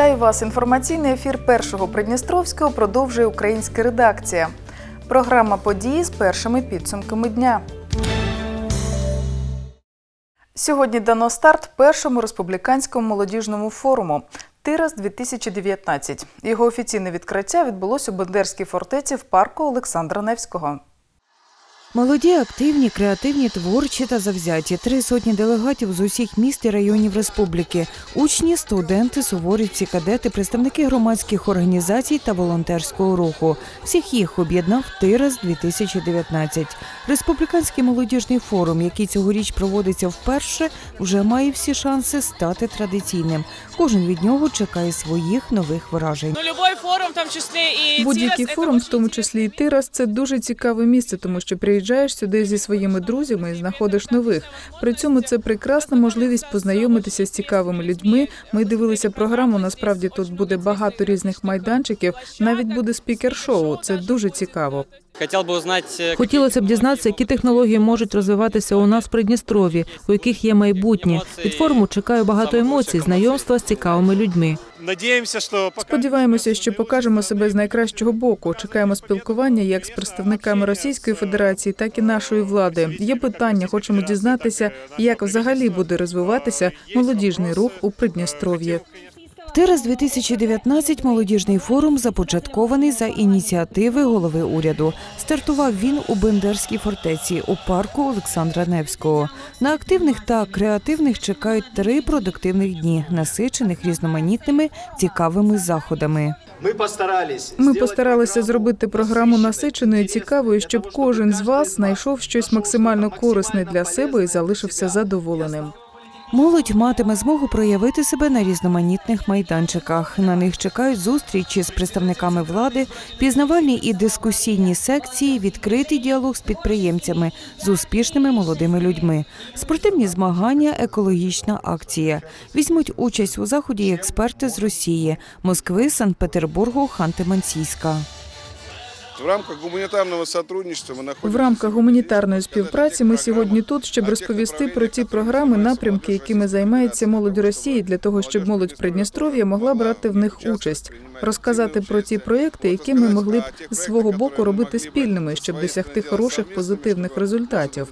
Вітаю вас. Інформаційний ефір першого Придністровського продовжує українська редакція. Програма події з першими підсумками дня. Сьогодні дано старт першому республіканському молодіжному форуму Тирас 2019 Його офіційне відкриття відбулось у Бендерській фортеці в парку Олександра Невського. Молоді, активні, креативні, творчі та завзяті. Три сотні делегатів з усіх міст і районів республіки. Учні, студенти, суворівці, кадети, представники громадських організацій та волонтерського руху. Всіх їх об'єднав Тирас 2019 Республіканський молодіжний форум, який цьогоріч проводиться вперше, вже має всі шанси стати традиційним. Кожен від нього чекає своїх нових вражень. Ну, любой форум, в тому числі і Будь-який форум, в тому числі і Тирас, це дуже цікаве місце, тому що приїжджаєш сюди зі своїми друзями і знаходиш нових. При цьому це прекрасна можливість познайомитися з цікавими людьми. Ми дивилися програму. Насправді тут буде багато різних майданчиків. Навіть буде спікер-шоу. Це дуже цікаво. Хотел бы узнать, э, Хотілося б дізнатися, які технології можуть розвиватися у нас в Придністрові, у яких є майбутнє. Від форуму чекаю багато емоцій, знайомства з цікавими людьми. Надіємося, що Сподіваємося, що покажемо себе з найкращого боку. Чекаємо спілкування як з представниками Російської Федерації, так і нашої влади. Є питання, хочемо дізнатися, як взагалі буде розвиватися молодіжний рух у Придністров'ї. Тирас 2019 молодіжний форум започаткований за ініціативи голови уряду. Стартував він у Бендерській фортеці у парку Олександра Невського. На активних та креативних чекають три продуктивних дні, насичених різноманітними цікавими заходами. Ми постарались. Ми постаралися зробити програму насиченою, цікавою, щоб кожен з вас знайшов щось максимально корисне для себе і залишився задоволеним. Молодь матиме змогу проявити себе на різноманітних майданчиках. На них чекають зустрічі з представниками влади, пізнавальні і дискусійні секції, відкритий діалог з підприємцями, з успішними молодими людьми, спортивні змагання, екологічна акція. Візьмуть участь у заході експерти з Росії, Москви, Санкт-Петербургу, Ханти-Мансійська. В рамках гуманітарного сотрудничества ми В рамках гуманітарної співпраці ми сьогодні тут, щоб розповісти про ті програми, напрямки, якими займається молодь Росії, для того, щоб молодь Придністров'я могла брати в них участь, розказати про ті проекти, які ми могли б з свого боку робити спільними, щоб досягти хороших позитивних результатів.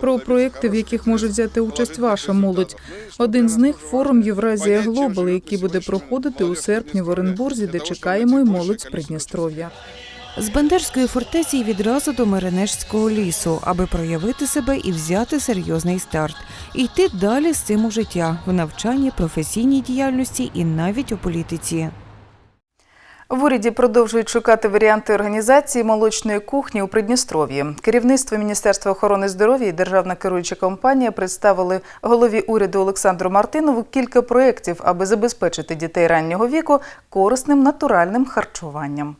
Про проекти, в яких може взяти участь ваша молодь. Один з них форум Євразія Глобал, який буде проходити у серпні в Оренбурзі, де чекаємо й молодь з Придністров'я. З Бендерської фортеці відразу до Меренежського лісу, аби проявити себе і взяти серйозний старт, йти далі з цим у життя в навчанні, професійній діяльності і навіть у політиці. В уряді продовжують шукати варіанти організації молочної кухні у Придністров'ї. Керівництво Міністерства охорони здоров'я і державна керуюча компанія представили голові уряду Олександру Мартинову кілька проєктів, аби забезпечити дітей раннього віку корисним натуральним харчуванням.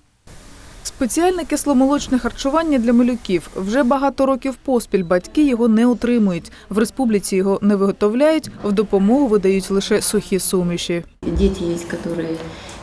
Спеціальне кисломолочне харчування для малюків вже багато років поспіль батьки його не отримують. В республіці його не виготовляють, в допомогу видають лише сухі суміші. Діти є, которые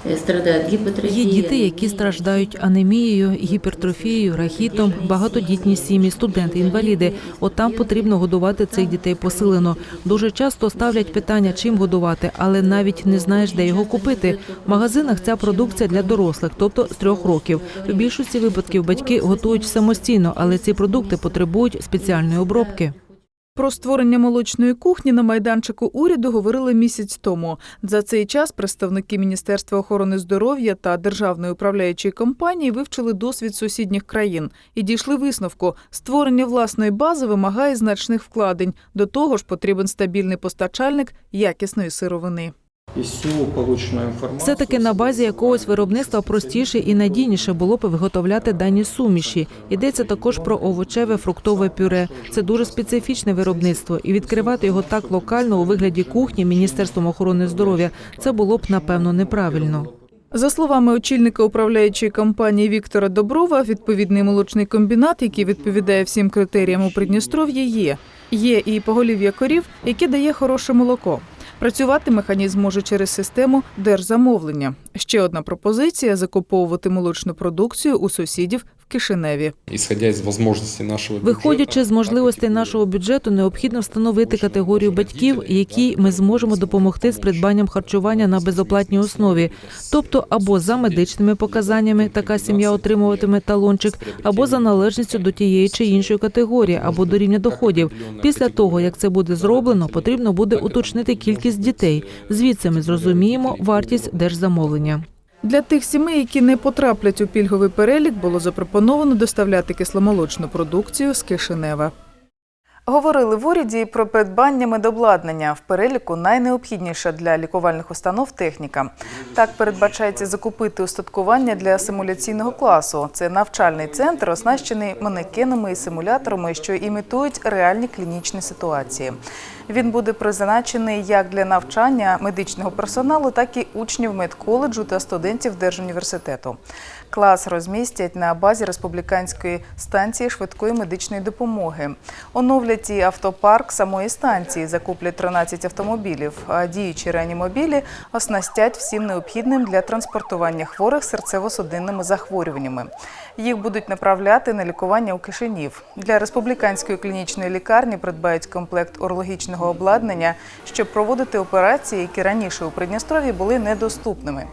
э, страдают гипотрофией. Є діти, які страждають анемією, гіпертрофією, рахітом, багатодітні сім'ї, студенти, інваліди. От там потрібно годувати цих дітей посилено. Дуже часто ставлять питання, чим годувати, але навіть не знаєш, де його купити. В магазинах ця продукція для дорослих, тобто з трьох років. У більшості випадків батьки готують самостійно, але ці продукти потребують спеціальної обробки. Про створення молочної кухні на майданчику уряду говорили місяць тому. За цей час представники Міністерства охорони здоров'я та державної управляючої компанії вивчили досвід сусідніх країн і дійшли висновку: створення власної бази вимагає значних вкладень. До того ж, потрібен стабільний постачальник якісної сировини. І всю получену інформацію. Все таки на базі якогось виробництва простіше і надійніше було б виготовляти дані суміші. Йдеться також про овочеве фруктове пюре. Це дуже специфічне виробництво, і відкривати його так локально у вигляді кухні Міністерством охорони здоров'я це було б напевно неправильно. За словами очільника управляючої компанії Віктора Доброва, відповідний молочний комбінат, який відповідає всім критеріям у Придністров'ї, є. Є і поголів'я корів, яке дає хороше молоко. Працювати механізм може через систему держзамовлення. Ще одна пропозиція закуповувати молочну продукцію у сусідів Кишиневі. Исходя из возможностей нашего Виходячи з можливостей нашого бюджету, необхідно встановити категорію батьків, якій ми зможемо допомогти з придбанням харчування на безоплатній основі, тобто або за медичними показаннями така сім'я отримуватиме талончик, або за належністю до тієї чи іншої категорії, або до рівня доходів. Після того, як це буде зроблено, потрібно буде уточнити кількість дітей. Звідси ми зрозуміємо вартість держзамовлення. Для тих сімей, які не потраплять у пільговий перелік, було запропоновано доставляти кисломолочну продукцію з Кишинева. Говорили в уряді про придбання медобладнання в переліку найнеобхідніша для лікувальних установ техніка. Так передбачається закупити устаткування для симуляційного класу. Це навчальний центр, оснащений манекенами і симуляторами, що імітують реальні клінічні ситуації. Він буде призначений як для навчання медичного персоналу, так і учнів медколеджу та студентів держуніверситету. Клас розмістять на базі республіканської станції швидкої медичної допомоги. Оновлять і автопарк самої станції, закуплять 13 автомобілів, а діючі реанімобілі оснастять всім необхідним для транспортування хворих серцево-судинними захворюваннями. Їх будуть направляти на лікування у Кишинів. Для республіканської клінічної лікарні придбають комплект урологічного обладнання, щоб проводити операції, які раніше у Придністров'ї були недоступними.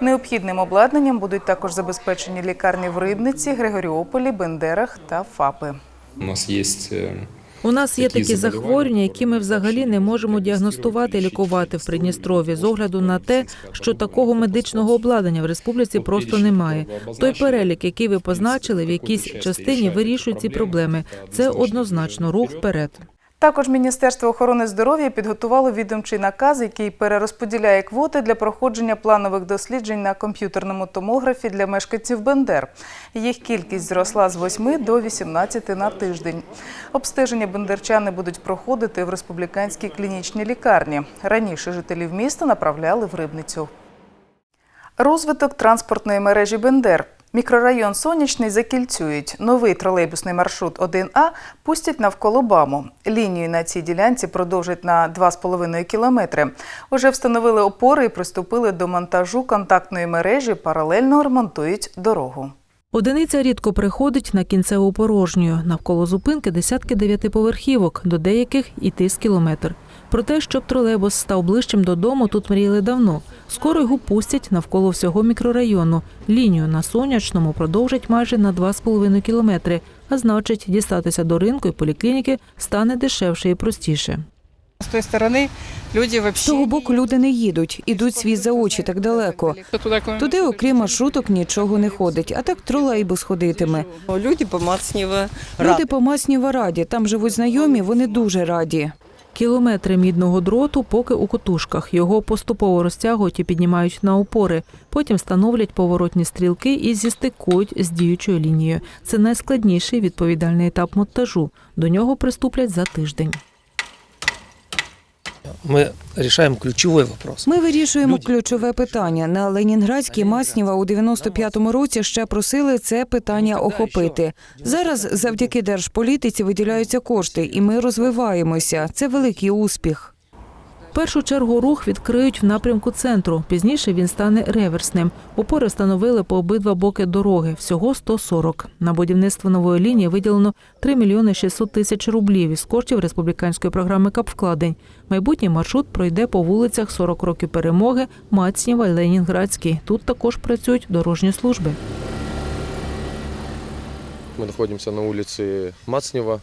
Необхідним обладнанням будуть також забезпечені лікарні в Рибниці, Григоріополі, Бендерах та ФАПи. У нас есть э, У нас є Такі захворювання, які ми взагалі не можемо діагностувати і лікувати в Придністров'ї з огляду на те, що такого медичного обладнання в республіці просто немає. Той перелік, який ви позначили, в якійсь частині вирішує ці проблеми. Це однозначно рух вперед. Також Міністерство охорони здоров'я підготувало відомчий наказ, який перерозподіляє квоти для проходження планових досліджень на комп'ютерному томографі для мешканців Бендер. Їх кількість зросла з 8 до 18 на тиждень. Обстеження бендерчани будуть проходити в республіканській клінічній лікарні. Раніше жителів міста направляли в Рибницю. Розвиток транспортної мережі Бендер. Мікрорайон Сонячний закільцюють. Новий тролейбусний маршрут 1А пустять навколо БАМу. Лінію на цій ділянці продовжать на 2,5 кілометри. Уже встановили опори і приступили до монтажу контактної мережі, паралельно ремонтують дорогу. Одиниця рідко приходить на кінцеву порожню. Навколо зупинки десятки дев'ятиповерхівок, до деяких і тис кілометр. Про те, щоб тролейбус став ближчим додому, тут мріяли давно. Скоро його пустять навколо всього мікрорайону. Лінію на сонячному продовжать майже на 2,5 кілометри, а значить, дістатися до ринку і поліклініки стане дешевше і простіше. З тої сторони люди З того боку люди не їдуть, ідуть світ за очі так далеко. Туди, окрім маршруток, нічого не ходить, а так тролейбус ходитиме. Люди по Мацнєва Люди по раді, там живуть знайомі, вони дуже раді. Кілометри мідного дроту поки у котушках. Його поступово розтягують і піднімають на опори. Потім встановлять поворотні стрілки і зістикують з діючою лінією. Це найскладніший відповідальний етап монтажу. До нього приступлять за тиждень. Мы вирішуємо ключовий вопрос. Ми вирішуємо ключове питання. На Ленінградській Маснєва у 95-му році ще просили це питання охопити. Зараз завдяки держполітиці виділяються кошти, і ми розвиваємося. Це великий успіх. Першу чергу рух відкриють в напрямку центру. Пізніше він стане реверсним. Опори встановили по обидва боки дороги. Всього 140. На будівництво нової лінії виділено 3 мільйони 600 тисяч рублів із коштів республіканської програми капвкладень. Майбутній маршрут пройде по вулицях 40 років перемоги, Мацнєва Ленінградський. Тут також працюють дорожні служби. Мы находимся на улице Мацнева.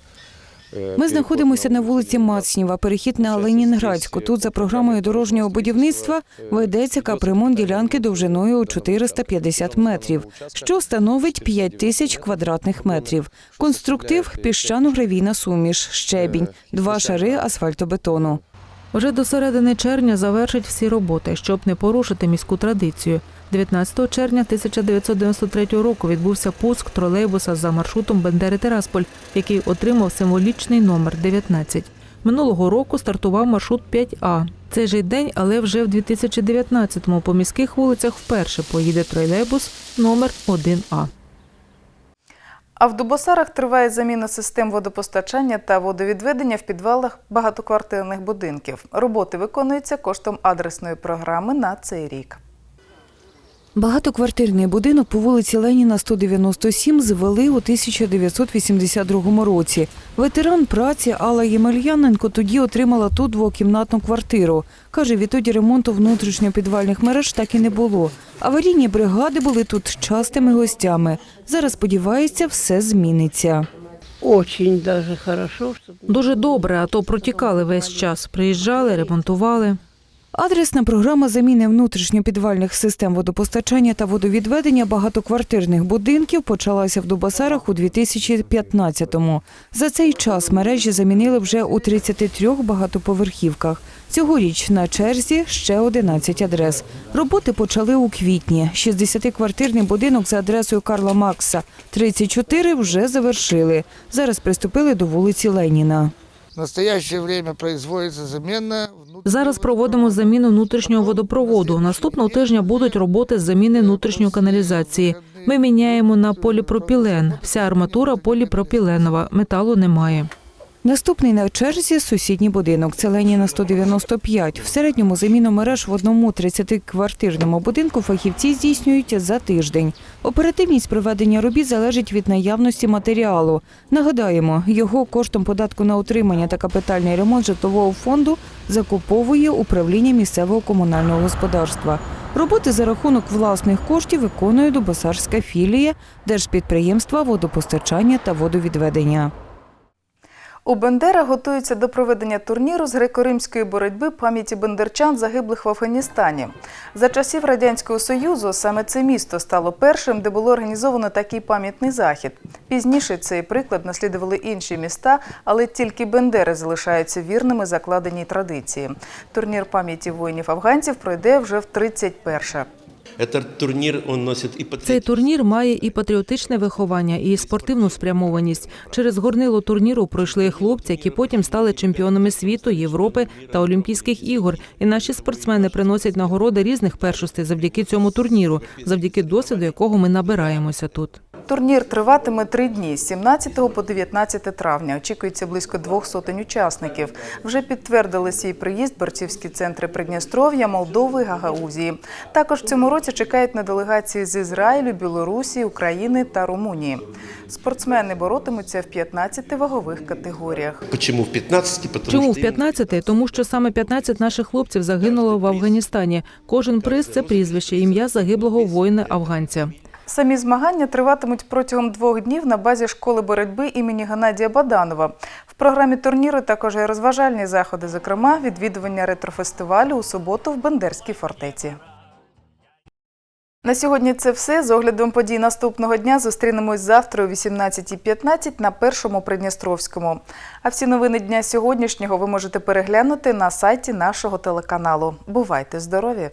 Ми знаходимося на вулиці Мацнєва, перехід на Ленінградську. Тут за програмою дорожнього будівництва ведеться капремонт ділянки довжиною у 450 метрів, що становить 5 тисяч квадратних метрів. Конструктив піщано-гравійна суміш, щебінь, два шари асфальтобетону. Вже до середини червня завершать всі роботи, щоб не порушити міську традицію. 19 червня 1993 року відбувся пуск тролейбуса за маршрутом Бендери Терасполь, який отримав символічний номер 19. Минулого року стартував маршрут 5А. Цей же день, але вже в 2019-му по міських вулицях вперше поїде тролейбус номер 1А. А в Дубосарах триває заміна систем водопостачання та водовідведення в підвалах багатоквартирних будинків. Роботи виконуються коштом адресної програми на цей рік. Багатоквартирний будинок по вулиці Леніна 197 звели у 1982 році. Ветеран праці Алла Ємельяненко тоді отримала тут двокімнатну квартиру. Каже, відтоді ремонту внутрішньопідвальних мереж так і не було. Аварійні бригади були тут частими гостями. Зараз сподівається, все зміниться. Очень даже хорошо, Дуже добре, а то протікали весь час. Приїжджали, ремонтували. Адресна програма заміни внутрішньопідвальних систем водопостачання та водовідведення багатоквартирних будинків почалася в Дубасарах у 2015-му. За цей час мережі замінили вже у 33 багатоповерхівках. Цьогоріч на черзі ще 11 адрес. Роботи почали у квітні. 60-квартирний будинок за адресою Карла Макса 34 вже завершили. Зараз приступили до вулиці Леніна. В настоящее время производится замена Зараз проводимо заміну внутрішнього водопроводу. Наступного тижня будуть роботи з заміни внутрішньої каналізації. Ми міняємо на поліпропілен. Вся арматура поліпропіленова, металу немає. Наступний на черзі сусідній будинок. Це Леніна 195. В середньому заміну мереж в одному 30-квартирному будинку фахівці здійснюють за тиждень. Оперативність проведення робіт залежить від наявності матеріалу. Нагадаємо, його коштом податку на утримання та капітальний ремонт житлового фонду закуповує управління місцевого комунального господарства. Роботи за рахунок власних коштів виконує Дубосарська філія Держпідприємства водопостачання та водовідведення. У Бендера готуються до проведення турніру з греко-римської боротьби пам'яті бендерчан, загиблих в Афганістані. За часів Радянського Союзу саме це місто стало першим, де було організовано такий пам'ятний захід. Пізніше цей приклад наслідували інші міста, але тільки Бендери залишаються вірними закладеній традиції. Турнір пам'яті воїнів-афганців пройде вже в 31-ше. Этот и Цей турнір має і патріотичне виховання, і спортивну спрямованість. Через горнило турніру пройшли хлопці, які потім стали чемпіонами світу, Європи та Олімпійських ігор. І наші спортсмени приносять нагороди різних першостей завдяки цьому турніру, завдяки досвіду, якого ми набираємося тут. Турнір триватиме три дні з 17 по 19 травня. Очікується близько двох сотень учасників. Вже підтвердили свій приїзд борцівські центри Придністров'я, Молдови, Гагаузії. Також в цьому році чекають на делегації з Ізраїлю, Білорусі, України та Румунії. Спортсмени боротимуться в 15 вагових категоріях. Почему в 15? Потому Чому в 15? Тому що саме 15 наших хлопців загинуло в Афганістані. Кожен приз це прізвище, ім'я загиблого воїна афганця. Самі змагання триватимуть протягом двох днів на базі школи боротьби імені Геннадія Баданова. В програмі турніру також є розважальні заходи, зокрема відвідування ретрофестивалю у суботу в Бендерській фортеці. На сьогодні це все. З оглядом подій наступного дня зустрінемось завтра о 18.15 на першому Придністровському. А всі новини дня сьогоднішнього ви можете переглянути на сайті нашого телеканалу. Бувайте здорові!